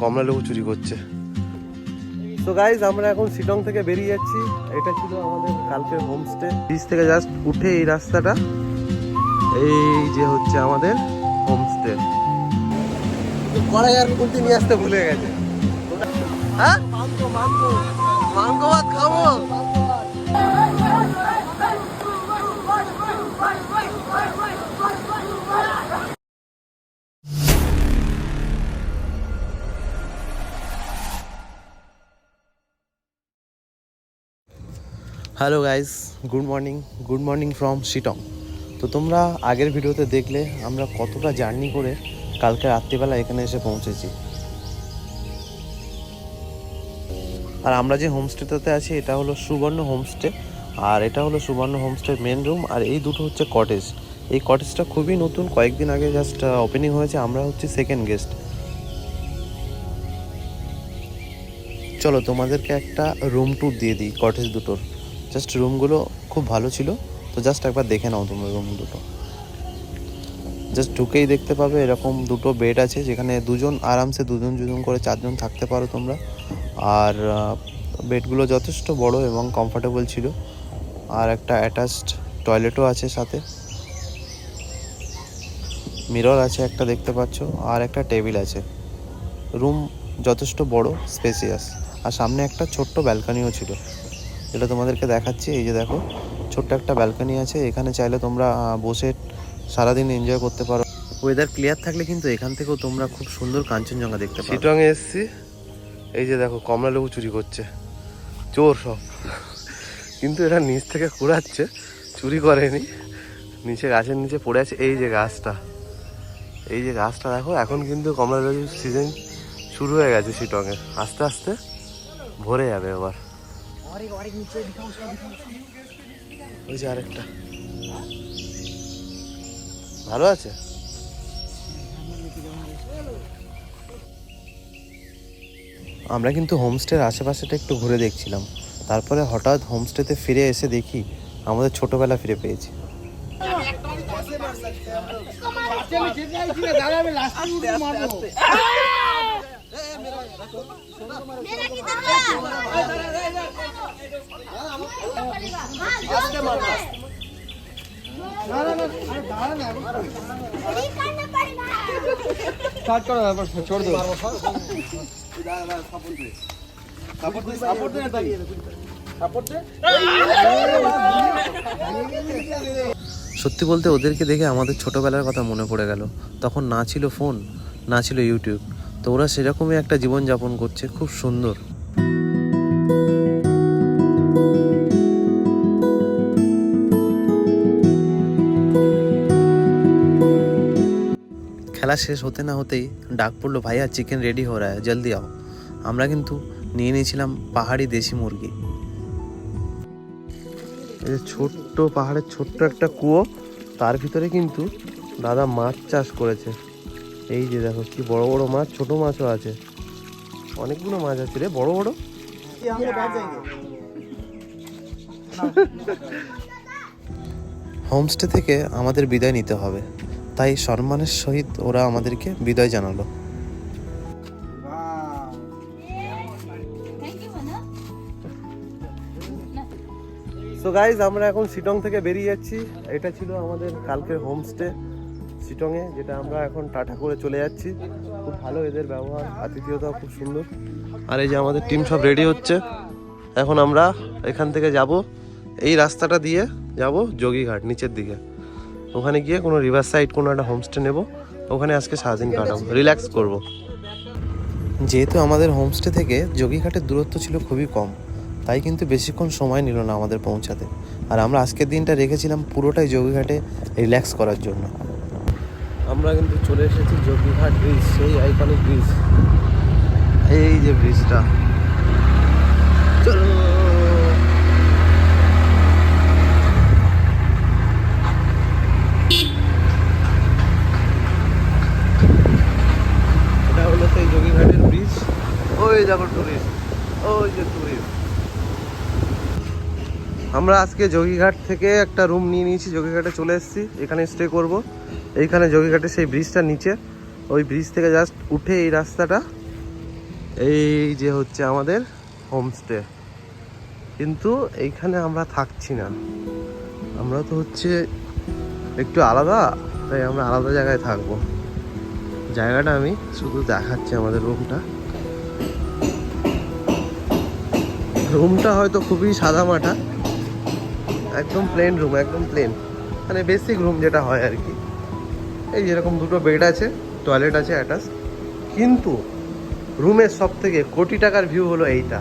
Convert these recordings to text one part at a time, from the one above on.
কমলা লেবু চুরি করছে। তো গাইজ আমরা এখন শিলং থেকে বেরিয়ে যাচ্ছি। এটা ছিল আমাদের কালকের হোমস্টে বিচ থেকে জাস্ট উঠে এই রাস্তাটা। এই যে হচ্ছে আমাদের হোমস্টে কড়াই আর কুলতি নিয়ে আসতে ভুলে গেছে। হ্যাঁ? মাংস মাংস। মাংস ভাত খাব। Hello guys good morning good morning from Sittong তো তোমরা আগের ভিডিওতে দেখলে আমরা কতটা জার্নি করে কালকে রাত্রিবেলা এখানে এসে পৌঁছেছি। আর আমরা যে হোমস্টেটাতে আছি, এটা হলো সুবর্ণ হোমস্টে। আর এটা হলো সুবর্ণ হোমস্টের মেন রুম আর এই দুটো হচ্ছে কটেজ এই কটেজটা খুবই নতুন। কয়েকদিন আগে জাস্ট ওপেনিং হয়েছে। আমরা হচ্ছে সেকেন্ড গেস্ট চলো তোমাদেরকে একটা রুম ট্যুর দিয়ে দিই কটেজ দুটোর। জাস্ট রুমগুলো খুব ভালো ছিল। তো জাস্ট একবার দেখে নাও তোমরা রুম দুটো। জাস্ট ঢুকেই দেখতে পাবে এরকম দুটো বেড আছে, যেখানে দুজন আরামসে দুজন দুজন করে চারজন থাকতে পারো তোমরা। আর বেডগুলো যথেষ্ট বড় এবং কমফোর্টেবল ছিল। আর একটা অ্যাটাচড টয়লেটও আছে সাথে। মিরর আছে একটা দেখতে পাচ্ছ, আর একটা টেবিল আছে। রুম যথেষ্ট বড় স্পেসিয়াস আর সামনে একটা ছোট্ট ব্যালকনিও ছিল। যেটা তোমাদেরকে দেখাচ্ছি, এই যে দেখো, ছোট্ট একটা ব্যালকনি আছে। এখানে চাইলে তোমরা বসে সারাদিন এনজয় করতে পারো। ওয়েদার ক্লিয়ার থাকলে কিন্তু এখান থেকেও তোমরা খুব সুন্দর কাঞ্চনজঙ্ঘা দেখতে পারো। এ এসছি। এই যে দেখো কমলা লেবু চুরি করছে। চোর সব। কিন্তু এরা নিচ থেকে কুড়াচ্ছে, চুরি করেনি। নিচে গাছের নিচে পড়ে আছে, এই যে গাছটা। এই যে গাছটা দেখো, এখন কিন্তু কমলা লেবুর সিজন শুরু হয়ে গেছে শিটংয়ে আস্তে আস্তে ভরে যাবে এবার। ভালো আছে? আমরা কিন্তু হোমস্টের আশেপাশেটা একটু ঘুরে দেখছিলাম। তারপরে হঠাৎ হোমস্টেতে ফিরে এসে দেখি আমাদের ছোটবেলা ফিরে পেয়েছি। দাদা আমি লাস্ট সত্যি বলতে ওদেরকে দেখে আমাদের ছোটোবেলার কথা মনে পড়ে গেল। তখন না ছিল ফোন না ছিল ইউটিউব তো ওরা সেরকমই একটা জীবন যাপন করছে, খুব সুন্দর। খেলা শেষ হতে না হতেই ডাক পড়ল, ভাইয়া চিকেন রেডি হো রা জলদি আও। আমরা কিন্তু নিয়ে নিয়েছিলাম পাহাড়ি দেশি মুরগি। এই যে ছোট্ট পাহাড়ের ছোট্ট একটা কুয়ো, তার ভিতরে কিন্তু দাদা মাছ চাষ করেছে। এই যে দেখো কি বড় বড় মাছ ছোট মাছও আছে। অনেকগুলো মাছ আছে রে বড় বড়? হোমস্টে থেকে আমাদের বিদায় নিতে হবে। তাই সম্মানের সহিত ওরা আমাদেরকে বিদায় জানালো। তো গাইজ আমরা এখন শিটং থেকে বেরিয়ে যাচ্ছি। এটা ছিল আমাদের কালকের হোমস্টে। শিটংয়ে যেটা আমরা এখন টাটা করে চলে যাচ্ছি। খুব ভালো এদের ব্যবহার আতিথেয়তা খুব সুন্দর। আর এই যে আমাদের টিম সব রেডি হচ্ছে। এখন আমরা এখান থেকে যাব, এই রাস্তাটা দিয়ে যাব যোগীঘাট, নিচের দিকে। ওখানে গিয়ে কোনো রিভার সাইড, কোনো একটা হোমস্টে নেব। ওখানে আজকে সারাদিন কাটাবো, রিল্যাক্স করব। যেহেতু আমাদের হোমস্টে থেকে যোগীঘাটের দূরত্ব ছিল খুবই কম, তাই কিন্তু বেশিক্ষণ সময় নিল না আমাদের পৌঁছাতে। আর আমরা আজকের দিনটা রেখেছিলাম পুরোটাই যোগীঘাটে রিল্যাক্স করার জন্য। আমরা কিন্তু চলে এসেছি যোগীঘাট ব্রিজ সেই আইকনিক ব্রিজ। এই যে ব্রিজটা। চলো। এটা হলো সেই যোগীঘাটের ব্রিজ। ওই দেখো টুরিস্ট ওই যে টুরিস্ট আমরা আজকে যোগীঘাট থেকে একটা রুম নিয়ে নিয়েছি যোগীঘাটে চলে এসেছি। এখানে স্টে করব। এইখানে যোগীঘাটে সেই ব্রিজটা নিচে। ওই ব্রিজ থেকে জাস্ট উঠে এই রাস্তাটা। এই যে হচ্ছে আমাদের হোমস্টে কিন্তু এইখানে আমরা থাকছি না। আমরা তো হচ্ছে একটু আলাদা, তাই আমরা আলাদা জায়গায় থাকব। জায়গাটা আমি শুধু দেখাচ্ছি আমাদের রুমটা রুমটা হয়তো খুবই সাদামাটা। একদম প্লেন রুম একদম প্লেন মানে বেসিক রুম যেটা হয় আর কি। এই যেরকম দুটো বেড আছে টয়লেট আছে অ্যাটাচ কিন্তু রুমের সব থেকে কোটি টাকার ভিউ হলো এইটা।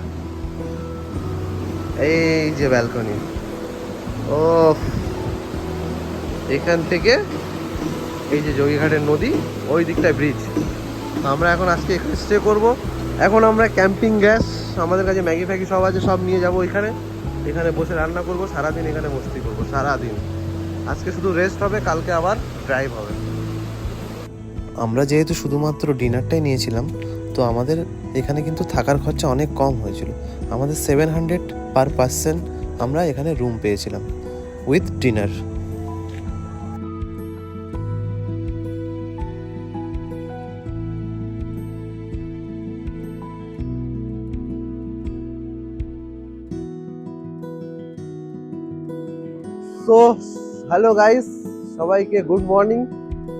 এই যে ব্যালকনি ও এখান থেকে এই যে যোগীঘাটের নদী, ওই দিকটায় ব্রিজ আমরা এখন আজকে এখানে স্টে করব। এখন আমরা ক্যাম্পিং গ্যাস আমাদের কাছে ম্যাগি ফ্যাগি সব আছে, সব নিয়ে যাব এখানে। এখানে বসে রান্না করব, সারাদিন এখানে মস্তি করব, সারাদিন। আজকে শুধু রেস্ট হবে, কালকে আবার ড্রাইভ হবে। আমরা যেহেতু শুধুমাত্র ডিনারটাই নিয়েছিলাম, তো আমাদের এখানে কিন্তু থাকার খরচা অনেক কম হয়েছিল। আমাদের সেভেন হান্ড্রেড পার পার্সেন্ট আমরা এখানে রুম পেয়েছিলাম with dinner so hello guys সবাইকে গুড মর্নিং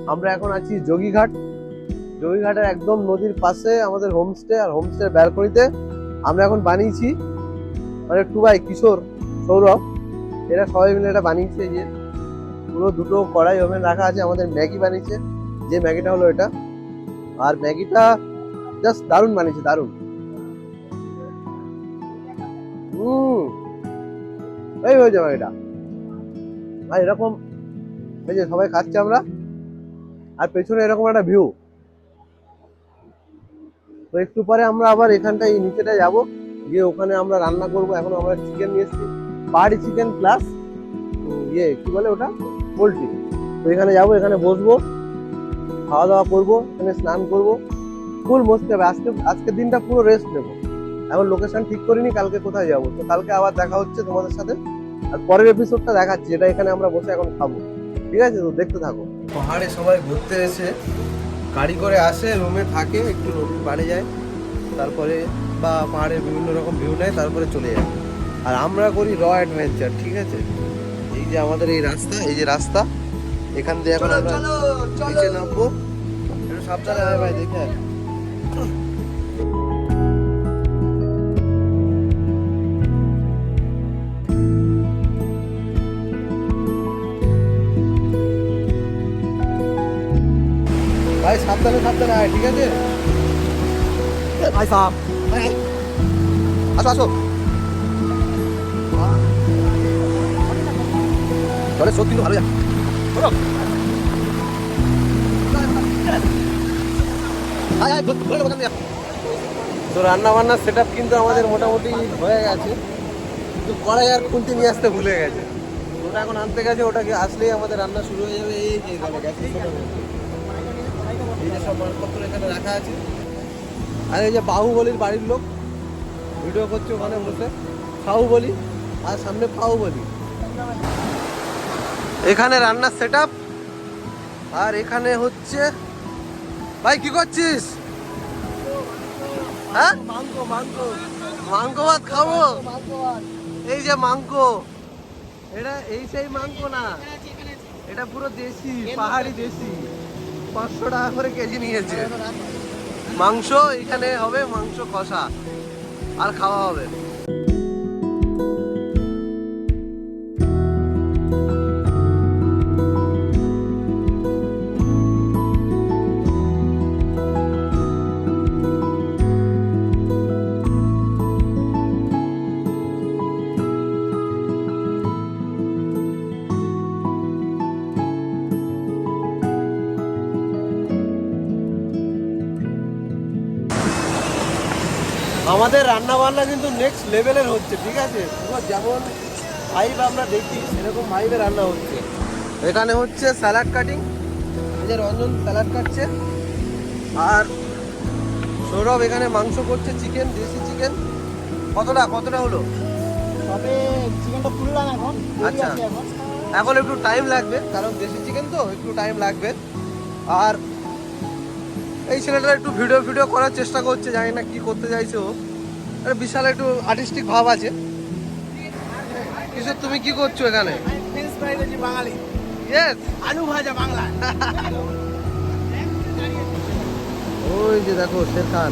আমরা এখন আছি যোগীঘাট। যোগীঘাটের একদম নদীর পাশে আমাদের হোমস্টে আর হোমস্টের ব্যালকনিতে আমরা এখন বানিয়েছি। মানে টুবাই কিশোর সৌরভ, এরা সবাই মিলে এটা বানিয়েছে যে। পুরো দুটো কড়াই ওভেন রাখা আছে, আমাদের ম্যাগি বানিয়েছে। যে ম্যাগিটা হলো এটা। আর ম্যাগিটা জাস্ট দারুণ বানিয়েছে, দারুণ। হুম। এই হয়ে যাবে ম্যাগিটা আর এরকম এই যে সবাই খাচ্ছে আমরা, আর পেছনে এরকম একটা ভিউ তো একটু পরে আমরা আবার এখানটায় এই নিচেটায় যাব, গিয়ে ওখানে আমরা রান্না করব। এখন আমরা চিকেন নিয়ে এসেছি পাহাড়ি চিকেন প্লাস ইয়ে কি বলে ওটা? পোলট্রি। তো এখানে যাব, এখানে বসবো খাওয়া দাওয়া করব, এখানে স্নান করব। ফুল মস্তি হবে। আজকে, আজকের দিনটা পুরো রেস্ট নেব। এখন লোকেশন ঠিক করিনি, কালকে কোথায় যাব? তো কালকে আবার দেখা হচ্ছে তোমাদের সাথে। আর পরের এপিসোডটা দেখাচ্ছি যেটা এখানে আমরা বসে এখন খাব। ঠিক আছে তো? দেখতে থাকো। পাহাড়ে সবাই ঘুরতে এসে গাড়ি করে আসে রুমে থাকে একটু নদীর পাড়ে যায়। তারপরে বা পাহাড়ের বিভিন্ন রকম ভিউ নেয় তারপরে চলে যায়। আর আমরা করি র অ্যাডভেঞ্চার ঠিক আছে? এই যে আমাদের এই রাস্তা এই যে রাস্তা এখান দিয়ে এখন আমরা নিচে নামবো। একটু সাবধানে ভাই দেখে সাবধানে সাবধানে আয় ঠিক আছে ভাই সাহ আসো আসো চলে সত্যি কিন্তু ভালো যায়। তো রান্না বান্নার সেট কিন্তু আমাদের মোটামুটি হয়ে গেছে কিন্তু কড়াই আর খুলতে নিয়ে আসতে ভুলে গেছে ওটা এখন আনতে গেছে ওটাকে আসলেই আমাদের রান্না শুরু হয়ে যাবে এই যে ছোট এই যে সব মালপত্র এখানে রাখা আছে। আর এই যে বাহুবলির বাড়ির লোক ভিডিও করছে ওখানে বসে। বাহুবলি আর সামনে বাহুবলি। এখানে রান্নার সেট আর এখানে হচ্ছে ভাই কি করছিস? হ্যাঁ? মাংস মাংস। মাংস ভাত খাব? এই যে মাংস। এটা এই সেই মাংস না এটা পুরো দেশি পাহাড়ি দেশি। পাঁচশো টাকা করে কেজি নিয়েছে। মাংস এখানে হবে মাংস কষা। আর খাওয়া হবে। আমাদের রান্না বান্না কিন্তু নেক্সট লেভেলের হচ্ছে ঠিক আছে? যেমন ভাইব আমরা দেখি সেরকম ভাইবে রান্না হচ্ছে। এখানে হচ্ছে স্যালাড কাটিং এই যে রঞ্জন স্যালাড কাটছে। আর সৌরভ এখানে মাংস করছে চিকেন দেশি চিকেন কতটা কতটা হলো? তবে চিকেনটা তুললাম এখন আচ্ছা। এখন। একটু টাইম লাগবে কারণ দেশি চিকেন তো একটু টাইম লাগবে। আর এই ছেলেটা একটু ভিডিও ভিডিও করার চেষ্টা করছে জানি না কি করতে চাইছে ও। বিশাল একটু আর্টিস্টিক ভাব আছে। কিশোর তুমি কি করছ এখানে? বাঙালি ইয়েস আলু ভাজা বাংলা ওই যে দেখো শের খান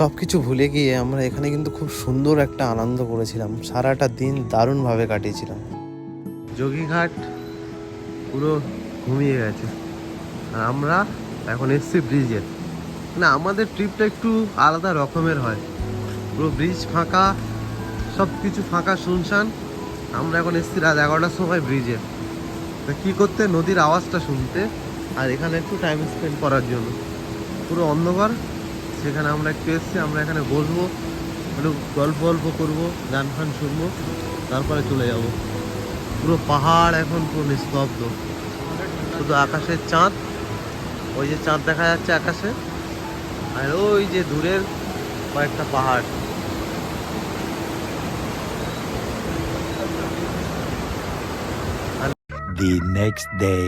সব কিছু ভুলে গিয়ে আমরা এখানে কিন্তু খুব সুন্দর একটা আনন্দ করেছিলাম। সারাটা দিন দারুণভাবে কাটিয়েছিলাম। যোগীঘাট পুরো ঘুমিয়ে গেছে। আর আমরা এখন এসছি ব্রিজে। না, আমাদের ট্রিপটা একটু আলাদা রকমের হয়। পুরো ব্রিজ ফাঁকা সব কিছু ফাঁকা শুনশান। আমরা এখন এসছি রাত এগারোটার সময় ব্রিজে। তা কী করতে? নদীর আওয়াজটা শুনতে। আর এখানে একটু টাইম স্পেন্ড করার জন্য। পুরো অন্ধকার। সেখানে আমরা একটু এসছি আমরা এখানে বসবো একটু গল্প গল্প করব গান ফান শুনব তারপরে চলে যাব। পুরো পাহাড় এখন পুরো নিস্তব্ধ। শুধু আকাশের চাঁদ ওই যে চাঁদ দেখা যাচ্ছে আকাশে আর ওই যে দূরের কয়েকটা পাহাড়। The next day.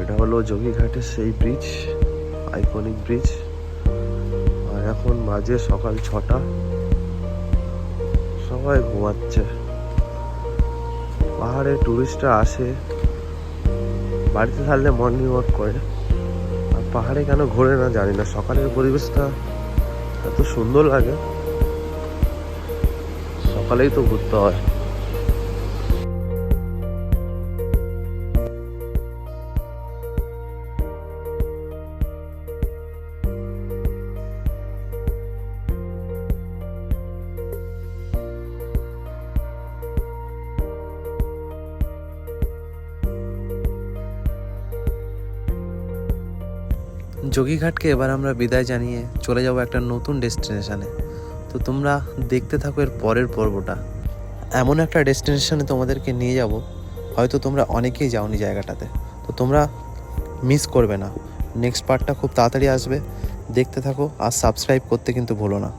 এটা হলো যোগীঘাটের সেই ব্রিজ আইকনিক ব্রিজ। আর এখন বাজে সকাল ছটা। সবাই ঘুমাচ্ছে। পাহাড়ে টুরিস্টরা আসে। বাড়িতে থাকলে মর্নিং ওয়াক করে। আর পাহাড়ে কেন ঘোরে না জানি না। সকালের পরিবেশটা এত সুন্দর লাগে। সকালেই তো ঘুরতে হয়। যোগীঘাটকে এবার আমরা বিদায় জানিয়ে চলে যাব একটা নতুন ডেস্টিনেশানে। তো তোমরা দেখতে থাকো এর পরের পর্বটা। এমন একটা ডেস্টিনেশানে তোমাদেরকে নিয়ে যাব, হয়তো তোমরা অনেকেই যাওনি জায়গাটাতে। তো তোমরা মিস করবে না। নেক্সট পার্টটা খুব তাড়াতাড়ি আসবে। দেখতে থাকো আর সাবস্ক্রাইব করতে কিন্তু ভুলো না।